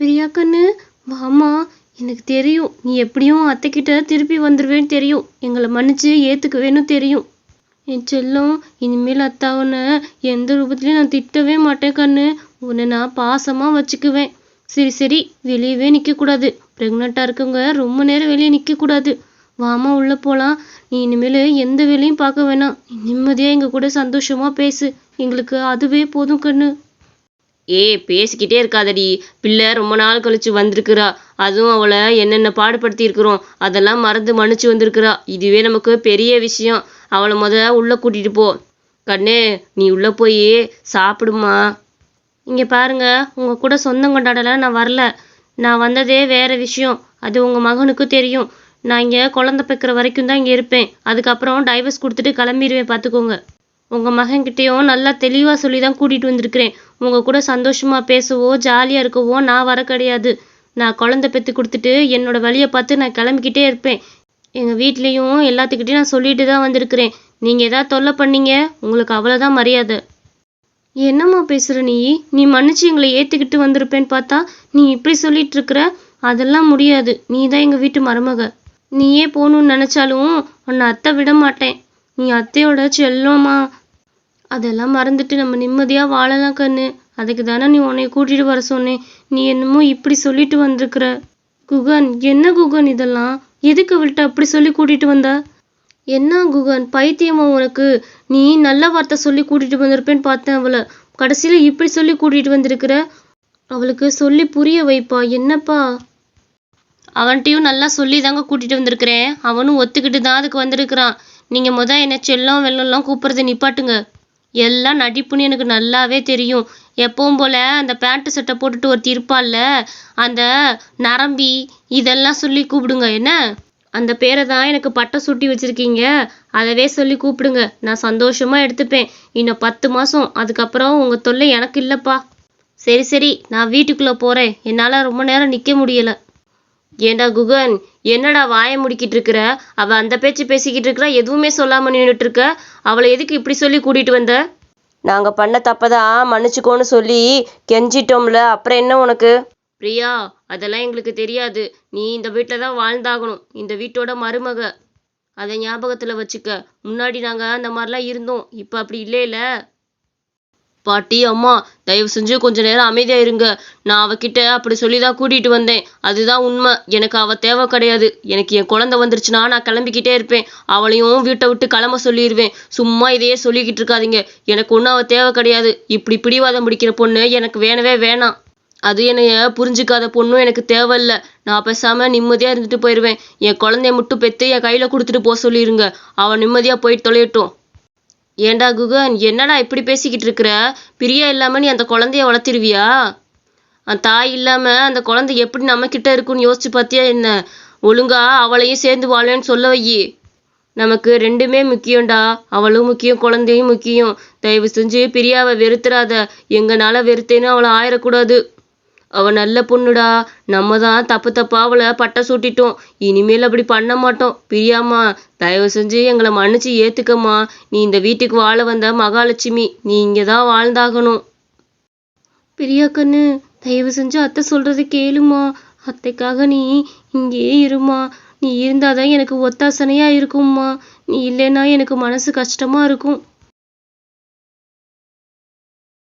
பிரியா கண்ணு வாமா எனக்கு தெரியும். நீ எப்படியும் அத்தைக்கிட்ட திருப்பி வந்துடுவேன்னு தெரியும். எங்களை மன்னிச்சு ஏற்றுக்குவேன்னு தெரியும். என் செல்லம் இனிமேல் அத்தா உன்னை எந்த ரூபத்துலையும் நான் திட்டவே மாட்டேன் கண்ணு. உன்னை நான் பாசமாக வச்சுக்குவேன். சரி சரி. வெளியவே நிற்கக்கூடாது ப்ரெக்னெண்ட்டாக இருக்கவங்க ரொம்ப நேரம் வெளியே நிற்கக்கூடாது வாமா உள்ளே போகலாம் நீ இனிமேல் எந்த வேலையும் பார்க்க வேணாம். நிம்மதியாக எங்கள் கூட சந்தோஷமாக பேசு. எங்களுக்கு அதுவே போதும் கண்ணு. ஏய் பேசிக்கிட்டே இருக்காதடி. பிள்ளை ரொம்ப நாள் கழிச்சு வந்திருக்கிறா. அதுவும் அவளை என்னென்ன பாடுபடுத்தி இருக்கிறோம் அதெல்லாம் மறந்து மன்னிச்சு வந்திருக்கிறா. இதுவே நமக்கு பெரிய விஷயம். அவளை முத உள்ள கூட்டிட்டு போ. கண்ணே நீ உள்ள போய் சாப்பிடுமா? இங்கே பாருங்க உங்கள் கூட சொந்தம் கொண்டாடலாம் நான் வரல. நான் வந்ததே வேற விஷயம். அது உங்கள் மகனுக்கு தெரியும். நான் இங்கே குழந்தை பிக்கிற வரைக்கும் தான் இங்கே இருப்பேன். அதுக்கப்புறம் டைவர்ஸ் கொடுத்துட்டு கிளம்பிடுவேன் பார்த்துக்கோங்க உங்கள் மகன்கிட்டேயும் நல்லா தெளிவாக சொல்லி தான் கூட்டிகிட்டு வந்திருக்கிறேன். உங்கள் கூட சந்தோஷமாக பேசவோ ஜாலியாக இருக்கவோ நான் வர கிடையாது. நான் குழந்தை பெற்று கொடுத்துட்டு என்னோட வழியை பார்த்து நான் கிளம்பிக்கிட்டே இருப்பேன். எங்கள் வீட்லேயும் எல்லாத்துக்கிட்டையும் நான் சொல்லிட்டு தான் வந்திருக்கிறேன். நீங்கள் எதாவது தொல்லை பண்ணீங்க? உங்களுக்கு அவ்வளோதான் மரியாதை. என்னம்மா பேசுகிற நீ? நீ மன்னிச்சு எங்களை ஏற்றுக்கிட்டு வந்திருப்பேன்னு பார்த்தா நீ இப்படி சொல்லிட்டு இருக்கிற? அதெல்லாம் முடியாது. நீ தான் எங்கள் வீட்டு மருமக. நீயே போகணும்னு நினச்சாலும் உன்னை அத்தை விட மாட்டேன். நீ அத்தையோட செல்லம்மா. அதெல்லாம் மறந்துட்டு நம்ம நிம்மதியா வாழலாம் கண்ணு. அதுக்கு தானே நீ உன்னைய கூட்டிட்டு வர சொன்னேன். நீ என்னமோ இப்படி சொல்லிட்டு வந்திருக்கிற. குகன் என்ன குகன் இதெல்லாம்? எதுக்கு அவள்கிட்ட அப்படி சொல்லி கூட்டிட்டு வந்த? என்ன குகன் பைத்தியமா உனக்கு? நீ நல்ல வார்த்தை சொல்லி கூட்டிட்டு வந்திருப்பேன்னு பார்த்தேன் அவளை. கடைசியில இப்படி சொல்லி கூட்டிட்டு வந்திருக்கிற? அவளுக்கு சொல்லி புரிய வைப்பா என்னப்பா? அவன்கிட்டயும் நல்லா சொல்லி தாங்க கூட்டிட்டு வந்திருக்கிறேன். அவனும் ஒத்துக்கிட்டு தான் அதுக்கு வந்திருக்கிறான். நீங்க முத என்ன செல்லம் வெள்ளம்லாம் கூப்பிடுறதை நிப்பாட்டுங்க. எல்லாம் நடிப்புன்னு எனக்கு நல்லாவே தெரியும். எப்பவும் போல அந்த பேண்ட்டு சட்டை போட்டுட்டு ஒருத்தி இருப்பாள்ல அந்த நரம்பி இதெல்லாம் சொல்லி கூப்பிடுங்க. என்ன? அந்த பேரை தான் எனக்கு பட்டம் சுட்டி வச்சுருக்கீங்க. அதவே சொல்லி கூப்பிடுங்க. நான் சந்தோஷமாக எடுத்துப்பேன். இன்னும் பத்து மாதம் அதுக்கப்புறம் உங்கள் தொல்லை எனக்கு இல்லைப்பா. சரி சரி. நான் வீட்டுக்குள்ளே போகிறேன் என்னால் ரொம்ப நேரம் நிற்க முடியலை. ஏண்டா குகன்? என்னடா வாயை முடிக்கிட்டு இருக்கிற? அவ அந்த பேச்சு பேசிக்கிட்டு இருக்கிறா எதுவுமே சொல்லாம நின்னுட்டு இருக்க. அவளை எதுக்கு இப்படி சொல்லி கூட்டிட்டு வந்த? நாங்க பண்ண தப்பதான் மன்னிச்சுக்கோன்னு சொல்லி கெஞ்சிட்டோம்ல. அப்புறம் என்ன உனக்கு? பிரியா அதெல்லாம் எங்களுக்கு தெரியாது. நீ இந்த வீட்டில் தான் வாழ்ந்தாகணும். இந்த வீட்டோட மருமக. அதை ஞாபகத்தில் வச்சுக்க. முன்னாடி நாங்கள் அந்த மாதிரிலாம் இருந்தோம். இப்போ அப்படி இல்லைல. பாட்டி அம்மா தயவு செஞ்சு கொஞ்ச நேரம் அமைதியா இருங்க. நான் அவகிட்ட அப்படி சொல்லி தான் கூட்டிட்டு வந்தேன். அதுதான் உண்மை. எனக்கு அவ தேவை கிடையாது. எனக்கு என் குழந்தை வந்துருச்சுன்னா நான் கிளம்பிக்கிட்டே இருப்பேன். அவளையும் வீட்டை விட்டு கிளம்ப சொல்லிடுவேன் சும்மா இதையே சொல்லிக்கிட்டு இருக்காதீங்க. எனக்கு ஒன்றும் அவ தேவை கிடையாது. இப்படி பிடிவாதம் பிடிக்கிற பொண்ணு எனக்கு வேணவே வேணாம். அது என்னைய புரிஞ்சுக்காத பொண்ணும் எனக்கு தேவையில்ல. நான் பேசாம நிம்மதியா இருந்துட்டு போயிடுவேன் என் குழந்தைய மட்டும் பெற்று என் கையில கொடுத்துட்டு போக சொல்லிருங்க. அவன் நிம்மதியா போயிட்டு தொலையட்டும். ஏண்டா குகன் என்னடா இப்படி பேசிக்கிட்டு இருக்கிற? பிரியா இல்லாமல் நீ அந்த குழந்தைய வளர்த்திருவியா? தாய் இல்லாமல் அந்த குழந்தை எப்படி நம்மக்கிட்ட இருக்குன்னு யோசிச்சு பார்த்தியா என்ன? ஒழுங்கா அவளையும் சேர்ந்து வாழேன்னு சொல்ல வையி. நமக்கு ரெண்டுமே முக்கியம்டா. அவளும் முக்கியம் குழந்தையும் முக்கியம். தயவு செஞ்சு பிரியாவை வெறுத்துறாத. எங்கனால வெறுத்தேன்னு அவளை ஆயிடக்கூடாது அவ நல்ல பொண்ணுடா. நம்ம தான் தப்பு தப்பா அவளை பட்டம் சூட்டிட்டோம். இனிமேல் அப்படி பண்ண மாட்டோம். பிரியாம்மா தயவு செஞ்சு எங்களை மன்னிச்சு ஏத்துக்கம்மா. நீ இந்த வீட்டுக்கு வாழ வந்த மகாலட்சுமி நீ இங்கே தான் வாழ்ந்தாகணும். பிரியா கண்ணு தயவு செஞ்சு அத்தை சொல்றதை கேளுமா அத்தைக்காக நீ இங்கேயே இருமா நீ இருந்தாதான் எனக்கு ஒத்தாசனையா இருக்கும்மா. நீ இல்லைன்னா எனக்கு மனசு கஷ்டமா இருக்கும்.